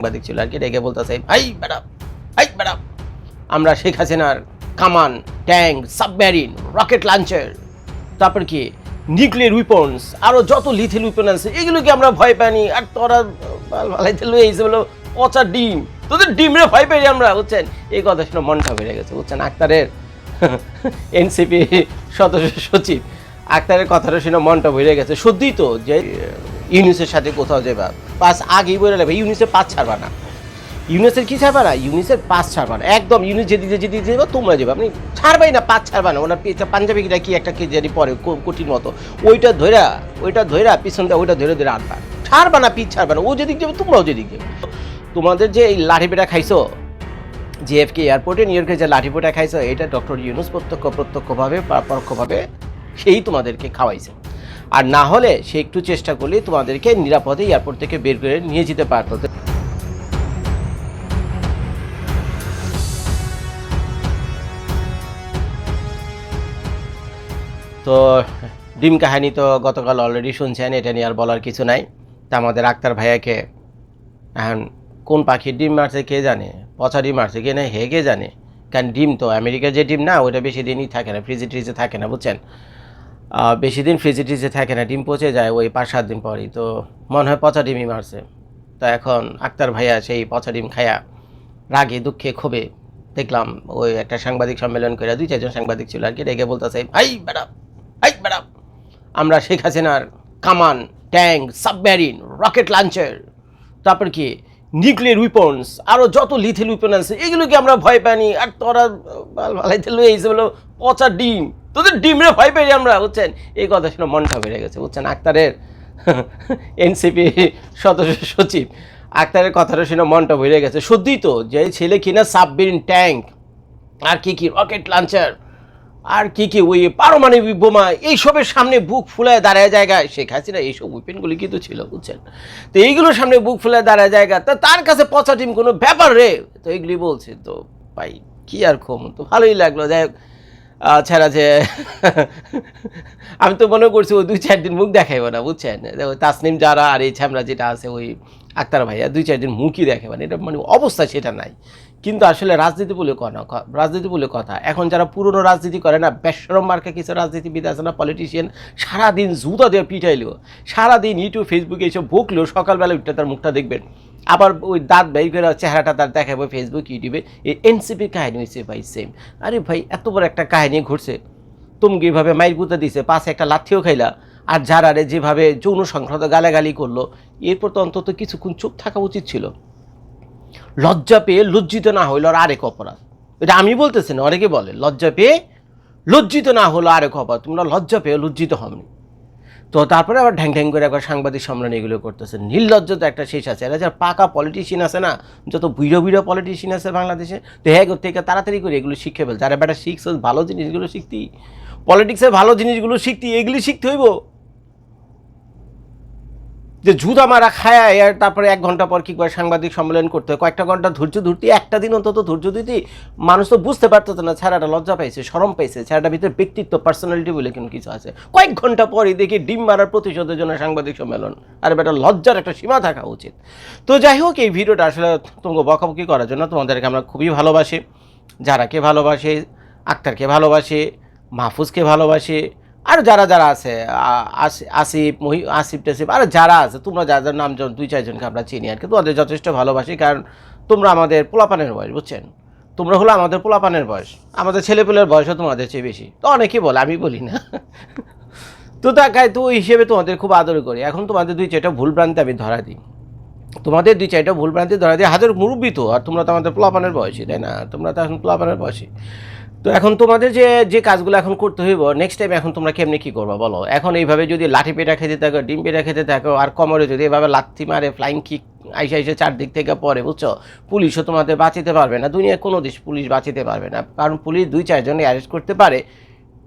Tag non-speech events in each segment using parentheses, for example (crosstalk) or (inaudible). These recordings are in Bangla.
সাংবাদিক ছিল আর কি, রেগে বলতেছে, ভাই, ম্যাডাম ভাই, ম্যাডাম, আমরা শেখ হাসিনার কামান, ট্যাঙ্ক, সাবমেরিন, রকেট লঞ্চার, তারপর কি, নিউক্লিয়ার উইপন্স আরও যত লিথেল উইপন আছে, এগুলোকে আমরা ভয় পাইনি আর তোরা ভালাইতে লই এই হলো পচা ডিম, তোদের ডিমরে ভয় পাই আমরা, বুঝছেন? এই কথা শুনে মনটা বেড়ে গেছে, বুঝছেন? আক্তারের (laughs) এনসিপি সদস্য সচিব, আক্তারের কথাটা শুনে মনটা বেড়ে গেছে। সত্যিই তো, যে ইউনিসের সাথে কোথাও যাবা পাস আগেই বলে নেবে ইউনিসের পাস ছাড়বা না। ইউনিসের কি ছাড়বা না? ইউনিসের পাস ছাড়বা না। একদম ইউনিস যেদিকে যেদিকে যাবে তোমরা যাবে আপনি ছাড়বাই না, পাস ছাড়বা না। ওনার পিছনে পাঞ্জাবি কিটা কি একটা কি জানি পরে, কো- কোটির মতো। ওইটা ধইরা ওইটা ধইরা, পিছনটা ওইটা ধরে ধরে আনবা। ছাড়বা না পিছ ছাড়বা না। ও যেদিক যাবে তোমরাও যেদিক যাবে তোমাদের যে এই লাঠি পেটা খাইছো জিএফকে এয়ারপোর্টে নিউ ইয়র্কে যে লাঠি পেটা খাইছো, এটা ডক্টর ইউনুস প্রত্যক্ষ প্রত্যক্ষভাবে পরোক্ষভাবে সেই তোমাদেরকে খাওয়াইছে। আর না হলে সে একটু চেষ্টা করলে তোমাদেরকে নিরাপদে এয়ারপোর্ট থেকে বের করে নিয়ে যেতে পারতো। তো, ডিম কাহিনী তো গতকাল অলরেডি শুনছেন, এটা নিয়ে আর বলার কিছু নাই। তা আমাদের আক্তার ভাইয়াকে, এখন কোন পাখির ডিম মারছে কে জানে? পচা ডিম মারছে কে না, হে কে জানে? কারণ ডিম তো আমেরিকার যে ডিম না, ওইটা বেশি দিনই থাকে না ফ্রিজে ট্রিজে থাকে না, বুঝছেন? বেশি দিন ফ্রিজে ট্রিজে থাকে না, ডিম পচে যায় ওই পাঁচ সাত দিন পরই, তো মনে হয় পচা ডিমই মারছে। তো এখন আক্তার ভাইয়া সেই পচা ডিম খায়া রাগে দুঃখে ক্ষোভে দেখলাম ওই একটা সাংবাদিক সম্মেলন করে দুই চারজন সাংবাদিক ছিল আর কি, রেগে বলতেছে ভাই ম্যাডাম ভাই ম্যাডাম আমরা শেখ হাসিনার কামান, ট্যাঙ্ক, সাবমেরিন, রকেট লঞ্চার তারপর কি নিউক্লিয়ার উইপন্স আরও যত লিথেল উইপন আছে, এগুলোকে আমরা ভয় পাইনি আর তোরা ভালাইতে হলো পচা ডিম। তোদের ডিমরে ভয় পাই আমরা, বুঝছেন? এই কথা শুনে মনটা বেড়ে গেছে, বুঝছেন? আক্তারের (laughs) এনসিপি সদস্য সচিব, আক্তারের কথাটা শুনে মনটা বেড়ে গেছে। সত্যিই তো, যে ছেলে কিনা সাবমেরিন ট্যাঙ্ক, আর কি কি রকেট লঞ্চার আর কি কি ওই পারমাণবিক বোমা, এইসবের সামনে বুক ফুলায় দাঁড়ায় জায়গায় শেখ হাসিনা এইসব উইপেনগুলি কিন্তু ছিল, বুঝছেন? তো এইগুলোর সামনে বুক ফুলায় দাঁড়ায় জায়গা। তা তার কাছে পচা টিম কোনো ব্যাপার রে? তো এগুলি বলছে, তো ভাই, কি আর কম? তো ভালোই লাগল, যাই হোক। ছাড়া যে আমি তো মনে করছি ওই দুই চার দিন মুখ দেখাইব না, বুঝছেন? তাসনিম যারা আর এই ছ্যামরা যেটা আছে, ওই আক্তার ভাইয়া, দুই, চার দিন মুখই দেখে মানে এটা মানে অবস্থা সেটা নাই। কিন্তু আসলে রাজনীতি বলে কথা রাজনীতি বলে কথা। এখন যারা পুরনো রাজনীতি করে না বেসরম মার্কে কিছু রাজনীতিবিদ আছে না পলিটিশিয়ান সারাদিন জুতা দিয়ে পিটাইলেও সারাদিন ইউটিউব ফেসবুকে এইসব বকলেও সকালবেলা উঠতে তার মুখটা দেখবেন। আবার ওই দাঁত বের করে চেহারাটা তার দেখাবো ফেসবুক ইউটিউবে। এই এনসিপির কাহিনী হয়েছে ভাই সেম আরে ভাই, এত বড় একটা কাহিনী ঘটছে। তুমি এইভাবে মাইর গুঁতে দিছে? পাশে একটা লাথিও খাইলা। আর যারারে যেভাবে যৌন সংক্রান্ত গালাগালি করল, এরপর তো অন্তত কিছুক্ষণ চুপ থাকা উচিত ছিল। লজ্জা পেয়ে লজ্জিত না হইল আর আরেক অপরাধ। এটা আমি বলতেছি না, অনেকে বলে, লজ্জা পেয়ে লজ্জিত না হলো আরেক অপরাধ। তোমরা লজ্জা পেয়ে লজ্জিত হবনি তো তারপরে আবার ঢ্যাং ঢ্যাং করে একবার সাংবাদিক সম্মেলন এগুলো করতেছে। নির্লজ্জ তো একটা শেষ আছে। এরা যারা পাকা পলিটিশিয়ান আছে না, যত বুড়ো বুড়ো পলিটিশিয়ান আছে বাংলাদেশে, তো হ্যাঁ থেকে তাড়াতাড়ি করে এগুলো শিখে ফেল। যারা বেটা শিখছে, ভালো জিনিসগুলো শিখতি। পলিটিক্সের ভালো জিনিসগুলো শিখতি, এগুলি শিখতে হইব। যে জুতা মারা খায় আর তারপরে এক ঘণ্টা পর কি করে সাংবাদিক সম্মেলন করতে হয়? কয়েকটা ঘণ্টা ধৈর্য ধরতে, একটা দিন অন্তত ধৈর্য দিতে মানুষ তো বুঝতে পারতো না, ছেড়াটা লজ্জা পাইছে সরম পাইছে ছেড়াটার ভিতরে ব্যক্তিত্ব পার্সোনালিটি বলে কোনো কিছু আছে। কয়েক ঘণ্টা পরই দেখি ডিম মারার প্রতিশোধের জন্য সাংবাদিক সম্মেলন। আর বেটা, লজ্জার একটা সীমা থাকা উচিত। তো যাই হোক, এই ভিডিওটা আসলে তোমাকে বকাবকি করার জন্য তোমাদেরকে আমরা খুবই ভালোবাসি, যারাকে ভালোবাসে, আক্তারকে ভালোবাসে, মাহফুজকে ভালোবাসে আর যারা যারা আছে আসি- আসিফ, মহি, আসিফ টাসিফ, আর যারা আছে, তোমরা যাদের নাম জন- দুই চারজনকে আমরা চিনি আর কি, তোমাদের যথেষ্ট ভালোবাসি কারণ তোমরা আমাদের পোলাপানের বয়স, বুঝছেন? তোমরা হলো আমাদের পোলাপানের বয়স, আমাদের ছেলেপেলের বয়সও তোমাদের চেয়ে বেশি। তো অনেকেই বলে, আমি বলি না। তো তাকায় তো ওই হিসেবে তোমাদের খুব আদর করি। এখন তোমাদের দুই, চারটা ভুল ভ্রান্তি আমি ধরা দিই। তোমাদের দুই, চারটা ভুল ভ্রান্তি ধরা দিই হাজার মুরব্বী তো, আর তোমরা তো আমাদের পোলাপানের বয়সী, তাই না? তোমরা তো এখন পোলাপানের বয়সী। তো এখন তোমাদের যে যে কাজগুলো এখন করতে হইব নেক্সট টাইম এখন তোমরা কেমনি কী করবা বলো? এখন এইভাবে যদি লাঠি পেটা খেতে থাকো, ডিম পেটা খেতে থাকো, আর কোমরে যদি এভাবে লাথি মারে ফ্লাইং কিক আইসে আইসে চারদিক থেকে পরে বুঝছ? পুলিশও তোমাদের বাঁচিতে পারবে না। দুনিয়ার কোনো দেশ পুলিশ বাঁচিতে পারবে না। কারণ পুলিশ দুই চারজনে অ্যারেস্ট করতে পারে।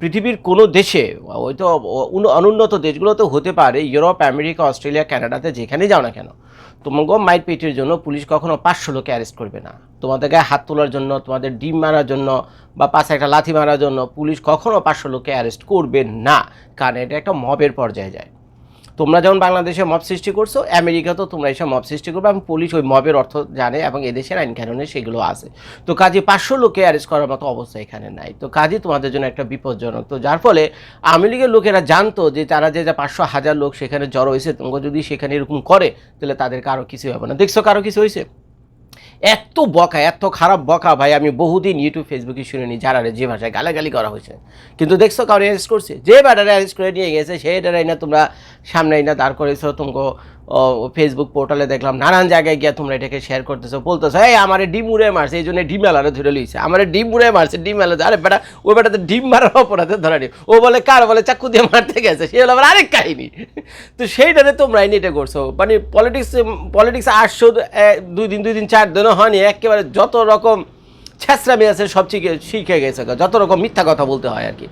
পৃথিবীর কোনো দেশে, ওই তো অনুন্নত দেশগুলো তো হতে পারে, ইউরোপ, আমেরিকা, অস্ট্রেলিয়া কানাডাতে যেখানেই যাও না কেন। তোমাকে পেটের জন্য পুলিশ কখনো পাঁচশো লোকে অ্যারেস্ট করবে না। তোমাদের গায়ে হাত তোলার জন্য, তোমাদের ডিম মারার জন্য বা পাশে একটা লাথি মারার জন্য পুলিশ কখনো পাঁচশো লোকে অ্যারেস্ট করবে না। কারণ এটা একটা মবের পর্যায়ে যায়। তোমরা যেমন বাংলাদেশে মব সৃষ্টি করছ, আমেরিকাতেও তোমরা এসব মব সৃষ্টি করবে এবং পুলিশ ওই মবের অর্থ জানে এবং এদেশের আইন কানুনে সেগুলো আছে। তো কাজে পাঁচশো লোকে অ্যারেস্ট করার মতো অবস্থা এখানে নাই। তো কাজে তোমাদের জন্য একটা বিপজ্জনক। তো যার ফলে আওয়ামী লীগের লোকেরা জানতো যে তারা যে, যা পাঁচশো হাজার লোক সেখানে জড়ো হয়েছে তোমরা যদি সেখানে এরকম করে, তাহলে তাদের কারও কিছু হবে না। দেখছ কারও কিছু হয়েছে? এত বকা, এত খারাপ বকা ভাই, আমি বহুদিন ইউটিউব ফেসবুকে শুনিনি, যারা যে ভাষায় গালাগালি করা হয়েছে। কিন্তু দেখছ কারও অ্যারেস্ট করছে? যে ব্যাটারে অ্যারেস্ট করে নিয়ে গেছে সেই ডারাই না তোমরা সামনে না দাঁড় করেছ, তোমাকে ফেসবুক পোর্টালে দেখলাম, নানান জায়গায় গিয়ে তোমরা এটাকে শেয়ার করতেছো, বলতেছো, এই, আমার ডিম উড়ে মারছে এই জন্য ডিম আলারে ধরে লইছে। আমার ডিম উড়ে মারছে, ডিম আলাদা আরে বেটা ওই বেটাতে ডিম মারার অপরাধে ধরা নি ও বলে, কার বলে, চাকু দিয়ে মারতে গেছে, সে হলো আবার আরেক কাহিনী। তো সেইটারে তোমরা এনে এটা করছ। মানে পলিটিক্স পলিটিক্স আসছো দুই দিন দুই দিন, চার দিনও হয়নি, একেবারে যত রকম ছেঁচড়ামি আছে সব শিখে শিখে গেছে যত রকম মিথ্যা কথা বলতে হয় আর কি।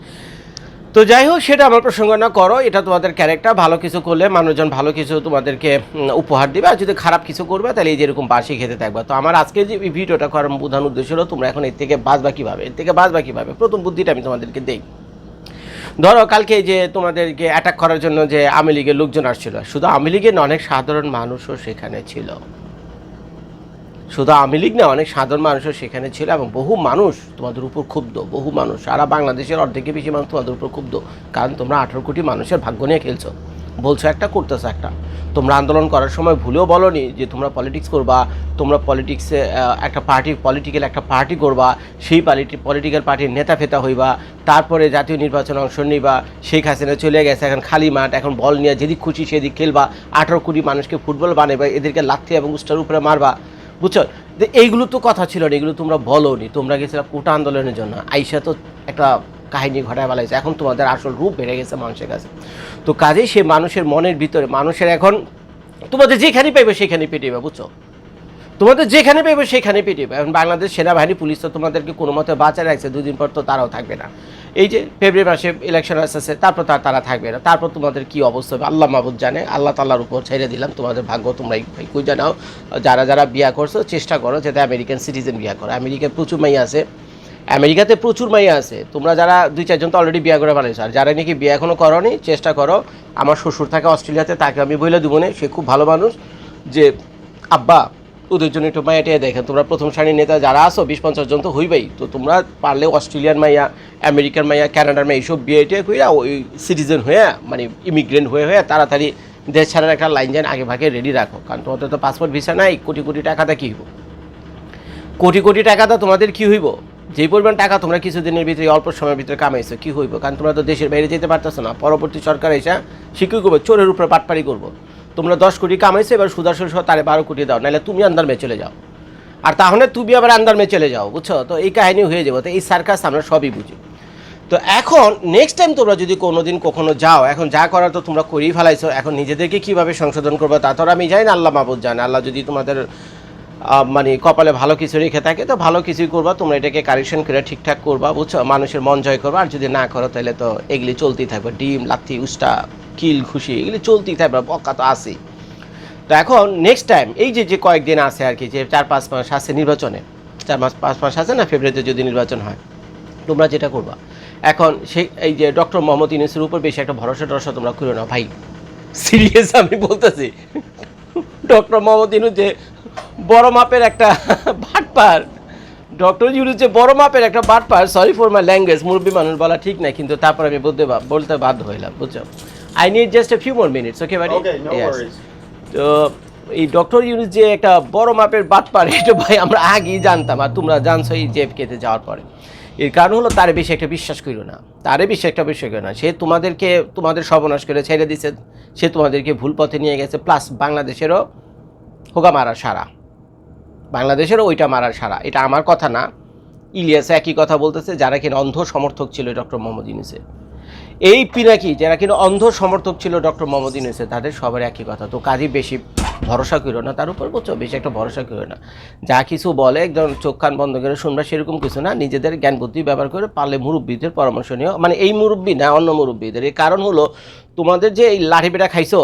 তো যাই হোক সেটা আমার প্রসঙ্গ না, করো, এটা তোমাদের ক্যারেক্টার ভালো কিছু করলে মানুষজন ভালো কিছু তোমাদেরকে উপহার দিবে, আর যদি খারাপ কিছু করবে, তাহলে এই যেরকম বাসি খেতে থাকবে। তো আমার আজকে যে ভিডিওটা করার প্রধান উদ্দেশ্য হলো, তোমরা এখন এর থেকে বাঁচবা কীভাবে? এর থেকে বাঁচবা কীভাবে? প্রথম বুদ্ধিটা আমি তোমাদেরকে দিই। ধরো, কালকে যে তোমাদেরকে অ্যাটাক করার জন্য যে আওয়ামী লীগের লোকজন আসছিল, শুধু আওয়ামী লীগের অনেক সাধারণ মানুষও সেখানে ছিল। শুধু আওয়ামী লীগ না, অনেক সাধারণ মানুষও সেখানে ছিল এবং বহু মানুষ তোমাদের উপর ক্ষুব্ধ, বহু মানুষ। সারা বাংলাদেশের অর্ধেকের বেশি মানুষ তোমাদের উপর ক্ষুব্ধ, কারণ তোমরা আঠারো কোটি মানুষের ভাগ্য নিয়ে খেলছো। বলছো একটা, করতেছো একটা। তোমরা আন্দোলন করার সময় ভুলেও বলনি যে তোমরা পলিটিক্স করবা, তোমরা পলিটিক্সে একটা পার্টি পলিটিক্যাল একটা পার্টি করবা, সেই পলিটি পলিটিক্যাল পার্টির নেতা ফেতা হইবা, তারপরে জাতীয় নির্বাচনে অংশ নিবা, শেখ হাসিনা চলে গেছে এখন খালি মাঠ, এখন বল নিয়ে যেদিক খুশি সেদিক খেলবা, আঠারো কোটি মানুষকে ফুটবল বানাবা এদেরকে লাথি এবং উস্টার উপরে মারবা। বুঝছ? এইগুলো তো কথা ছিল না, এগুলো তোমরা বলোনি। তোমরা গেছিলে কোটা আন্দোলনের জন্য। আইসা তো একটা কাহিনী ঘটায় বেলাইছে এখন তোমাদের আসল রূপ বেড়ে গেছে মানুষের কাছে। তো কাজেই সে মানুষের মনের ভিতরে, মানুষের এখন তোমাদের যেখানে পাইবে সেখানে পেটিবে বুঝছ? তোমাদের যেখানে পাইবে সেখানে পেটিবে এখন বাংলাদেশ সেনাবাহিনী, পুলিশ তো তোমাদেরকে কোনো মতে বাঁচায় রাখছে, দুদিন পর তো তারাও থাকবে না। এই যে ফেব্রুয়ারি মাসে ইলেকশন আসতেছে, তারপর তার তারা থাকবে না। তারপর তোমাদের কি অবস্থা হবে? আল্লাহ মাহবুদ জানে। আল্লাহ তাল্লাহর উপর ছেড়ে দিলাম। তোমাদের ভাগ্য তোমরা খুঁজে জানাও যারা যারা বিয়া করছ, চেষ্টা করো যাতে আমেরিকান সিটিজেন বিয়া করো। আমেরিকায় প্রচুর মাইয়া আছে। আমেরিকাতে প্রচুর মাইয়া আছে। তোমরা যারা দুই, চারজন তো অলরেডি বিয়া করে বানাইছো আর যারা নাকি বিয়ে এখনও করনি, চেষ্টা করো। আমার শ্বশুর থাকে অস্ট্রেলিয়াতে, তাকে আমি বলে দেবো সে খুব ভালো মানুষ যে, আব্বা ওদের জন্য একটু মাইয়া টিয়া দেখেন। তোমরা প্রথম শ্রেণির নেতা যারা আসো বিশ পঞ্চাশ জন তো হইবেই। তো তোমরা পারলে অস্ট্রেলিয়ান মাইয়া আমেরিকান মাইয়া, কানাডার মাইয়া, এইসব বিয়ে টিয়া ওই সিটিজেন হয়ে মানে ইমিগ্রেন্ট হয়ে হয়ে তাড়াতাড়ি দেশ ছাড়ার একটা লাইন যান আগে ভাগে রেডি রাখো। কারণ তোমাদের তো পাসপোর্ট ভিসা নাই, কোটি কোটি টাকাটা কী হইব? কোটি কোটি টাকাটা তোমাদের কি হইব? যে পরিমাণ টাকা তোমরা কিছুদিনের ভিতরে, অল্প সময়ের ভিতরে কামাইছো, কি হইব? কারণ তোমরা তো দেশের বাইরে যেতে পারতেছো না। পরবর্তী সরকার এসে শিক্ষক করব, চোরের উপরে পাটপাড়ি করব। তোমরা দশ কোটি কামাইছো, এবার সুদর্শন সহ তারে বারো কোটি দাও নাহলে তুমি আন্দার মেয়ে চলে যাও। আর তাহলে তুমি আবার আন্দার মেয়ে চলে যাও, বুঝছ? তো এই কাহিনী হয়ে যাব, তো এই সার্কাস আমরা সবই বুঝি। তো এখন নেক্সট টাইম তোমরা যদি কোনো দিন কখনো যাও, এখন যা করার তো তোমরা করেই ফেলাইছো, এখন নিজেদেরকে কীভাবে সংশোধন করব তা তো আমি জানি না, আল্লাহ মাহবুদ জানে। আল্লাহ যদি তোমাদের মানে কপালে ভালো কিছু রেখে থাকে, তো ভালো কিছুই করবা, তোমরা এটাকে কারেকশন করে ঠিকঠাক করবা, বুঝছ? মানুষের মন জয় করবা, আর যদি না করো, তাহলে তো এগুলি চলতেই থাকবে। ডিম, লাথি, উস্টা, কিল খুশি এগুলি চলতেই থাকবে, বকা তো আসেই তো এখন নেক্সট টাইম এই যে যে কয়েকদিন আছে আর কি, যে চার পাঁচ মাস আছে নির্বাচনে, চার মাস, পাঁচ মাস আছে না ফেব্রুয়ারিতে যদি নির্বাচন হয়, তোমরা যেটা করবা, এখন সেই, এই যে ডক্টর মোহাম্মদ ইউনুসের উপর বেশি একটা ভরসা টরসা তোমরা করো না, ভাই। সিরিয়াস আমি বলতেছি। ডক্টর মোহাম্মদ ইউনুস যে বড় মাপের একটা ভাটপার ডক্টর ইউনুস যে বড় মাপের একটা বাটপার সরি ফর মাই ল্যাঙ্গুয়েজ মুরব্বী মানুষ বলা ঠিক না কিন্তু তারপর আমি বলতে বলতে বাধ্য হইলাম বুঝছ? I need just a few more minutes okay বাড়ি worries. তো এই ডক্টর ইউনুস যে একটা বড় মাপের বাটপার এটা ভাই আমরা আগেই জানতাম আর তোমরা জানছো এই জেফ কেতে যাওয়ার পরে। এর কারণ হলো তারে বেশি একটা বিশ্বাস করিও না তারে বেশি একটা বিশ্বাস করিও না। সে তোমাদেরকে তোমাদের সর্বনাশ করে ছেড়ে দিছে সে তোমাদেরকে ভুল পথে নিয়ে গেছে প্লাস বাংলাদেশেরও হোগা মারার সারা। বাংলাদেশেরও ওইটা মারার সারা এটা আমার কথা না। ইলিয়াস একই কথা বলতেছে, যারা কিনা অন্ধ সমর্থক ছিল ডক্টর মোহাম্মদ ইউনুসের। এই পিনাকি, যারা কিনা অন্ধ সমর্থক ছিল ডক্টর মোহাম্মদ ইউনুসের, তাদের সবার একই কথা। তো কাজই বেশি ভরসা করো না, তার উপর বলছো, বেশি একটা ভরসা করো না। যা কিছু বলে, একদম চোখ কান বন্ধ করে শুনবা, সেরকম কিছু না। নিজেদের জ্ঞান বুদ্ধি ব্যবহার করে পারলে মুরব্বীদের পরামর্শ নিও। মানে এই মুরব্বী না, অন্য মুরব্বীদের। এই কারণ হলো, তোমাদের যে এই লাঠি পেটা খাইছো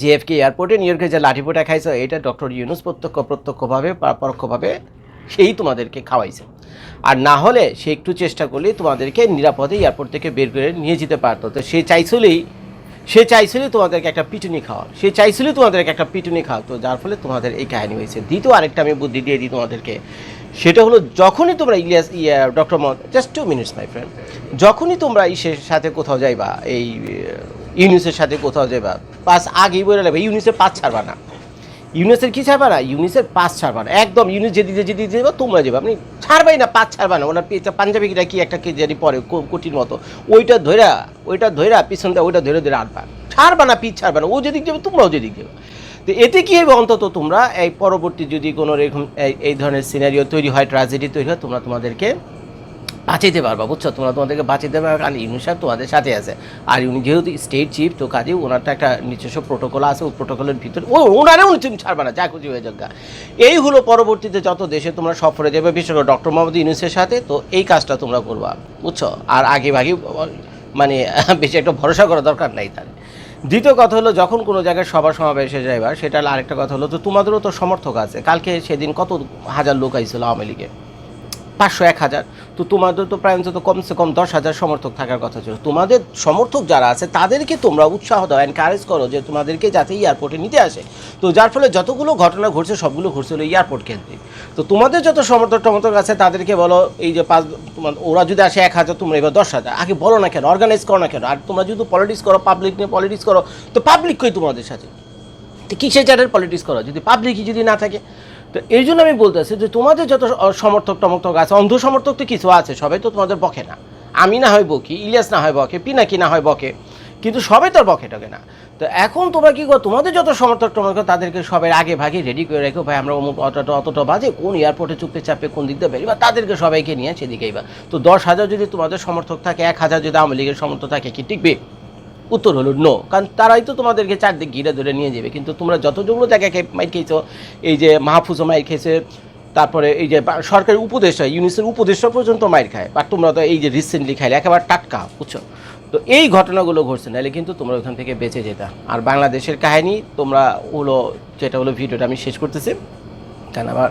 জিএফকে এয়ারপোর্টে, নিউ ইয়র্কে যে লাঠি পেটা খাইছো, এটা ডক্টর ইউনুস প্রত্যক্ষ, প্রত্যক্ষভাবে, পরোক্ষভাবে সেই তোমাদেরকে খাওয়াইছে। আর না হলে সে একটু চেষ্টা করলেই তোমাদেরকে নিরাপদে এয়ারপোর্ট থেকে বের করে নিয়ে যেতে পারতো। তো সে চাইছিলেই, সে চাইছিল তোমাদেরকে একটা পিটুনি খাওয়া সে চাইছিল তোমাদেরকে একটা পিটুনি খাওয়া তো যার ফলে তোমাদের এই কাহিনী হয়েছে। দ্বিতীয় আরেকটা আমি বুদ্ধি দিয়ে দিই তোমাদেরকে। সেটা হলো, যখনই তোমরা Ilyas, yeah, doctor Mohammad just two minutes my friend যখনই তোমরা ইসের সাথে কোথাও যাইবা, এই, ইউনিসের সাথে কোথাও যাইবা পাস আগেই বলে লাগবে ইউনিসের পাঁচ ছাড়বা না। ইউনিসের কি ছাড়বা না? ইউনিসের পাঁচ ছাড়বা না। একদম ইউনিস যে যেদিকে যেদিকে যাবা তোমরা যাবে আপনি ছাড়বাই না পাঁচ ছাড়বা না। ওনার পাঞ্জাবি কিটা কি একটা কি জানি পরে কোটির মতো। ওইটা ধইরা ওইটা ধইরা পিছন দিয়ে ওইটা ধরে ধরে আনবা। ছাড়বা না পিছ ছাড়বা না। ও যেদিক যাবে তোমরাও যেদিক যাবে তো এতে কী হবে অন্তত তোমরা? এই পরবর্তী যদি কোনো এরকম, এই ধরনের সিনারিও তৈরি হয় ট্রাজেডি তৈরি হয়, তোমরা তোমাদেরকে বাঁচাইতে পারবা, বুঝছ? তোমরা তোমাদেরকে বাঁচাইতে পারবে। কারণ ইউনি সাহেব তোমাদের সাথে আছে। আর উনি যেহেতু স্টেট চিফ তো কাজে ওনার তো একটা নিজস্ব প্রোটোকল আছে, ওই প্রোটোকলের ভিতরে ও ওনারেও তুমি ছাড়বে না, যা খুশি হয়ে যাক এই হলো পরবর্তীতে যত দেশে তোমরা সফরে যাবে, বিশেষ করে ডক্টর মোহাম্মদ ইউনুসের সাথে, তো এই কাজটা তোমরা করবা, বুঝছ? আর আগে ভাগে মানে বেশি একটা ভরসা করা দরকার নাই তার। দ্বিতীয় কথা হলো, যখন কোনো জায়গায় সভা সমাবেশে যাইবা সেটা আরেকটা কথা হলো, তো তোমাদেরও তো সমর্থক আছে। কালকে সেদিন কত হাজার লোক আইছিল আওয়ামী লীগে। পাঁচশো এক হাজার। তো তোমাদের তো প্রায় অন্তত কমসে কম দশ হাজার সমর্থক থাকার কথা ছিল। তোমাদের সমর্থক যারা আছে, তাদেরকে তোমরা উৎসাহ দাও এনকারেজ করো যে তোমাদেরকে যাতে এয়ারপোর্টে নিতে আসে। তো যার ফলে যতগুলো ঘটনা ঘটছে, সবগুলো ঘটছে হলো এয়ারপোর্ট কেন্দ্রিক। তো তোমাদের যত সমর্থক টমর্থক আছে, তাদেরকে বলো, এই যে পাঁচ, তোমার, ওরা যদি আসে এক হাজার, তোমরা এবার দশ হাজার। আগে বলো না কেন অর্গানাইজ করো না কেন। আর তোমরা যদি পলিটিক্স করো পাবলিক নিয়ে পলিটিক্স করো, তো পাবলিক কই তোমাদের সাথে? তো কিসের চারের পলিটিক্স করো? যদি পাবলিকই যদি না থাকে তো এই জন্য আমি বলতেছি যে তোমাদের যত সমর্থক টমর্থক আছে অন্ধ সমর্থক তো কিছু আছে, সবাই তো তোমাদের বকে না। আমি না হয় বকি, ইলিয়াস না হয় বকে, পিনাকি না হয় বকে, কিন্তু সবাই তো আর বকে টকে না। তো এখন তোমরা কী করো, তোমাদের যত সমর্থক টমর্থক তাদেরকে সবাই আগে ভাগে রেডি করে রেখো, ভাই, আমরা অমুক অতটা অতটা বাজে, কোন এয়ারপোর্টে চুপে চাপে কোন দিক দিয়ে বেরিয়ে বা তাদেরকে সবাইকে নিয়ে সেদিকেই বা তো দশ হাজার যদি তোমাদের সমর্থক থাকে, এক হাজার যদি আওয়ামী লীগের সমর্থক থাকে, কি টিকবে? উত্তর হলো নো কারণ তারাই তো তোমাদেরকে চারদিক ঘিরে ধরে নিয়ে যাবে। কিন্তু তোমরা যতগুলো জায়গায় মাইর খেয়েছো, এই যে মাহফুজও মাইর খেয়েছে, তারপরে এই যে সরকারি উপদেষ্টা ইউনিসের উপদেষ্টা পর্যন্ত মাইর খায়। বা তোমরা তো এই যে রিসেন্টলি খাইলে, একেবারে টাটকা, বুঝছ? তো এই ঘটনাগুলো ঘটছে, নাহলে কিন্তু তোমরা ওখান থেকে বেঁচে যেতা। আর বাংলাদেশের কাহিনী, তোমরা হলো, যেটা হলো ভিডিওটা আমি শেষ করতেছি। কারণ আমার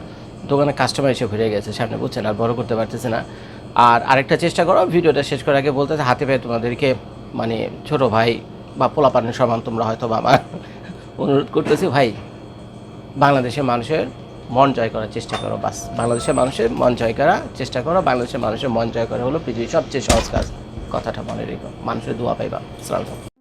দোকানে কাস্টমার এসে ঘুরে গেছে, সামনে বুঝছেন আর বড় করতে পারতেছে না। আর আরেকটা চেষ্টা করো, ভিডিওটা শেষ করার আগে বলতে হাতে পায়ে তোমাদেরকে মানে ছোট ভাই বা পোলাপানের সমান তোমরা হয়তো বা আমার অনুরোধ করতেছি, ভাই, বাংলাদেশের মানুষের মন জয় করার চেষ্টা করো, বাস। বাংলাদেশের মানুষের মন জয় করার চেষ্টা করো, বাংলাদেশের মানুষের মন জয় করা হলো পৃথিবীর সবচেয়ে সহজ কাজ। কথাটা মনে রেখো, মানুষের দোয়া পাইবা। সালাম